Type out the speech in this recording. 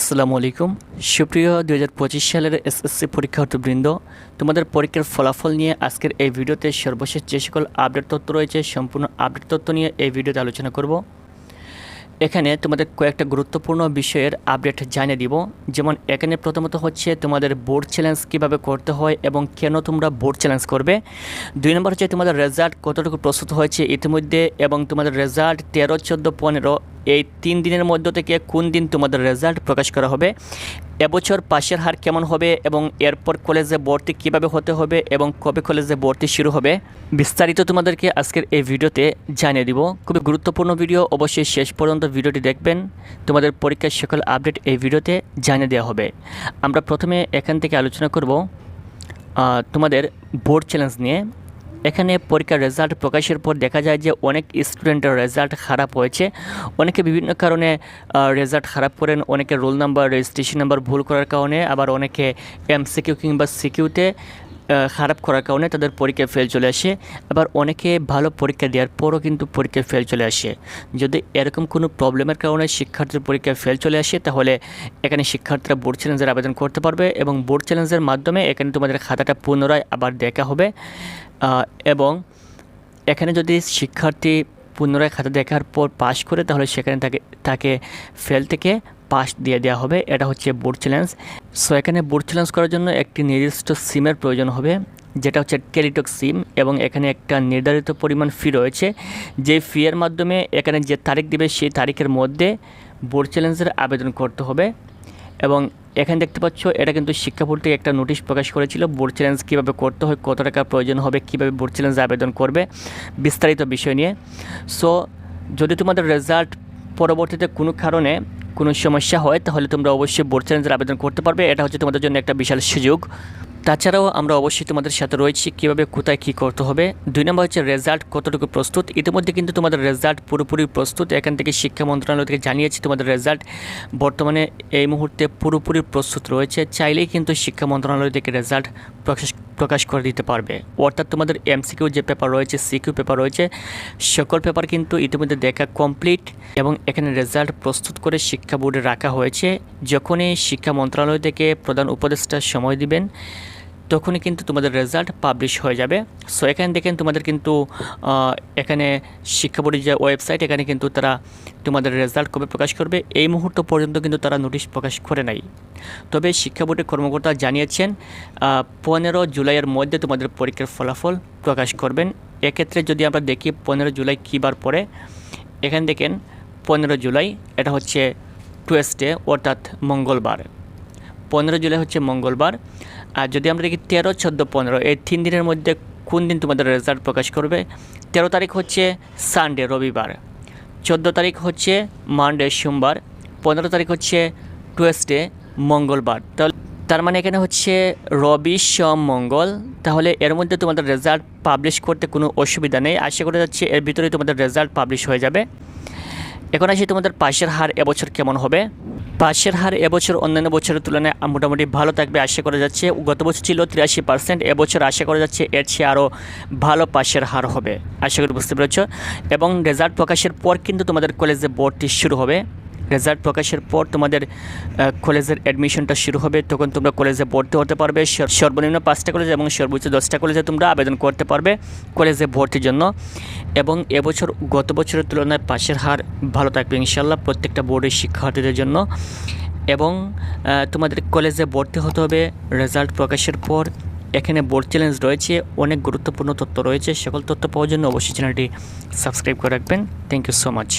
আসসালামু আলাইকুম। সুপ্রিয় দুই হাজার পঁচিশ সালের এসএসসি পরীক্ষার্থীবৃন্দ তোমাদের পরীক্ষার ফলাফল নিয়ে আজকের এই ভিডিওতে সর্বশেষ যে সকল আপডেট তথ্য রয়েছে, সম্পূর্ণ আপডেট তথ্য নিয়ে এই ভিডিওতে আলোচনা করব। এখানে তোমাদের কয়েকটা গুরুত্বপূর্ণ বিষয়ের আপডেট জানিয়ে দিব। যেমন, এখানে প্রথমত হচ্ছে তোমাদের বোর্ড চ্যালেঞ্জ কীভাবে করতে হয় এবং কেন তোমরা বোর্ড চ্যালেঞ্জ করবে। দুই নম্বর হচ্ছে তোমাদের রেজাল্ট কতটুকু প্রস্তুত হয়েছে ইতিমধ্যে এবং তোমাদের রেজাল্ট তেরো, চোদ্দ, পনেরো এই তিন দিনের মধ্য থেকে কোন দিন তোমাদের রেজাল্ট প্রকাশ করা হবে? এবছর পাশের হার কেমন হবে এবং এরপর কলেজে ভর্তি কীভাবে হতে হবে এবং কবে কলেজে ভর্তি শুরু হবে? বিস্তারিত তোমাদেরকে আজকের এই ভিডিওতে জানিয়ে দিব। খুবই গুরুত্বপূর্ণ ভিডিও, অবশ্যই শেষ পর্যন্ত ভিডিওটি দেখবেন। তোমাদের পরীক্ষার সকল আপডেট এই ভিডিওতে জানিয়ে দেওয়া হবে। আমরা প্রথমে এখান থেকে আলোচনা করব তোমাদের বোর্ড চ্যালেঞ্জ নিয়ে। এখানে পরীক্ষার রেজাল্ট প্রকাশের পর দেখা যায় যে অনেক স্টুডেন্টের রেজাল্ট খারাপ হয়েছে। অনেকে বিভিন্ন কারণে রেজাল্ট খারাপ করেন, অনেকে রোল নাম্বার রেজিস্ট্রেশন নাম্বার ভুল করার কারণে, আবার অনেকে এমসিকিউ কিংবা সিকিউতে খারাপ করার কারণে তাদের পরীক্ষায় ফেল চলে আসে। আবার অনেকে ভালো পরীক্ষা দেওয়ার পরও কিন্তু পরীক্ষায় ফেল চলে আসে। যদি এরকম কোনো প্রবলেমের কারণে শিক্ষার্থীর পরীক্ষায় ফেল চলে আসে, তাহলে এখানে শিক্ষার্থীরা বোর্ড চ্যালেঞ্জের আবেদন করতে পারবে এবং বোর্ড চ্যালেঞ্জের মাধ্যমে এখানে তোমাদের খাতাটা পুনরায় আবার দেখা হবে। এবং এখানে যদি শিক্ষার্থী পুনরায় খাতা দেখার পর পাশ করে তাহলে সেখানে তাকে তাকে ফেল থেকে পাস দিয়ে দেওয়া হবে। এটা হচ্ছে বোর্ড চ্যালেঞ্জ। সো এখানে বোর্ড চ্যালেঞ্জ করার জন্য একটি নির্দিষ্ট সিমের প্রয়োজন হবে, যেটা হচ্ছে টেলিটক সিম এবং এখানে একটা নির্ধারিত পরিমাণ ফি রয়েছে। যে ফি এর মাধ্যমে এখানে যে তারিখ দেবে, সেই তারিখের মধ্যে বোর্ড চ্যালেঞ্জের আবেদন করতে হবে এবং এখানে দেখতে পাচ্ছ, এটা কিন্তু শিক্ষা বোর্ড থেকে একটা নোটিশ প্রকাশ করেছিল, বোর্ড চ্যালেঞ্জ কীভাবে করতে হয়, কত টাকা প্রয়োজন হবে, কীভাবে বোর্ড চ্যালেঞ্জ আবেদন করবে, বিস্তারিত বিষয় নিয়ে। সো যদি তোমাদের রেজাল্ট পরবর্তীতে কোনো কারণে কোনো সমস্যা হয়, তাহলে তোমরা অবশ্যই বোর্ড চ্যালেঞ্জের আবেদন করতে পারবে। এটা হচ্ছে তোমাদের জন্য একটা বিশাল সুযোগ। তাছাড়াও আমরা অবশ্যই তোমাদের সাথে রয়েছি কীভাবে, কোথায় কী করতে হবে। দুই নম্বর হচ্ছে রেজাল্ট কতটুকু প্রস্তুত। ইতিমধ্যে কিন্তু তোমাদের রেজাল্ট পুরোপুরি প্রস্তুত। এখান থেকে শিক্ষা মন্ত্রণালয় থেকে জানিয়েছি তোমাদের রেজাল্ট বর্তমানে এই মুহূর্তে পুরোপুরি প্রস্তুত রয়েছে। চাইলেই কিন্তু শিক্ষা মন্ত্রণালয় থেকে রেজাল্ট প্রকাশ প্রকাশ করে দিতে পারবে। অর্থাৎ তোমাদের এমসিকিউ যে পেপার রয়েছে সিকিউ পেপার রয়েছে, সকল পেপার কিন্তু ইতিমধ্যে দেখা কমপ্লিট এবং এখানে রেজাল্ট প্রস্তুত করে শিক্ষা বোর্ডে রাখা হয়েছে। যখনই শিক্ষা মন্ত্রণালয় থেকে প্রধান উপদেষ্টা সময় দিবেন তখনই কিন্তু তোমাদের রেজাল্ট পাবলিশ হয়ে যাবে। সো এখানে দেখেন তোমাদের কিন্তু এখানে শিক্ষা বোর্ডের যে ওয়েবসাইট এখানে কিন্তু তারা তোমাদের রেজাল্ট কবে প্রকাশ করবে, এই মুহূর্ত পর্যন্ত কিন্তু তারা নোটিশ প্রকাশ করে নাই। তবে শিক্ষা বোর্ডের কর্মকর্তা জানিয়েছেন পনেরো জুলাইয়ের মধ্যে তোমাদের পরীক্ষার ফলাফল প্রকাশ করবেন। এক্ষেত্রে যদি আমরা দেখি পনেরো জুলাই কী বার পরে এখানে দেখেন পনেরো জুলাই, এটা হচ্ছে টুয়েসডে অর্থাৎ মঙ্গলবার। পনেরো জুলাই হচ্ছে মঙ্গলবার আর যদি আমরা দেখি তেরো, চোদ্দ, পনেরো, এই তিন দিনের মধ্যে কোন দিন তোমাদের রেজাল্ট প্রকাশ করবে? তেরো তারিখ হচ্ছে সানডে রবিবার। চোদ্দ তারিখ হচ্ছে মানডে সোমবার। পনেরো তারিখ হচ্ছে টুয়েসডে মঙ্গলবার। তাহলে তার মানে এখানে হচ্ছে রবি, সোম, মঙ্গল। তাহলে এর মধ্যে তোমাদের রেজাল্ট পাবলিশ করতে কোনো অসুবিধা নেই। আশা করা যাচ্ছে এর ভিতরেই তোমাদের রেজাল্ট পাবলিশ হয়ে যাবে। এখন আসি তোমাদের পাশের হার এবছর কেমন হবে? পাশের হার এবছর অন্যান্য বছরের তুলনায় মোটামুটি ভালো থাকবে আশা করা যাচ্ছে। গত বছর ছিল তিরাশি পার্সেন্ট, এবছর আশা করা যাচ্ছে এর চেয়ে আরও ভালো পাশের হার হবে। আশা করি বুঝতে পেরেছ। এবং রেজাল্ট প্রকাশের পর কিন্তু তোমাদের কলেজে বোর্ডটি শুরু হবে। রেজাল্ট প্রকাশের পর তোমাদের কলেজের অ্যাডমিশনটা শুরু হবে, তখন তোমরা কলেজে ভর্তি হতে পারবে। সর্বনিম্ন পাঁচটা কলেজ এবং সর্বোচ্চ দশটা কলেজে তোমরা আবেদন করতে পারবে কলেজে ভর্তির জন্য। এবং এবছর, গত বছরের তুলনায় পাশের হার ভালো থাকবে ইনশাল্লাহ প্রত্যেকটা বোর্ডের শিক্ষার্থীদের জন্য। এবং তোমাদের কলেজে ভর্তি হতে হবে, রেজাল্ট প্রকাশের পর এখানে বোর্ড চ্যালেঞ্জ রয়েছে, অনেক গুরুত্বপূর্ণ তথ্য রয়েছে, সকল তথ্য পাওয়ার জন্য অবশ্যই চ্যানেলটি সাবস্ক্রাইব করে রাখবেন। Thank you so much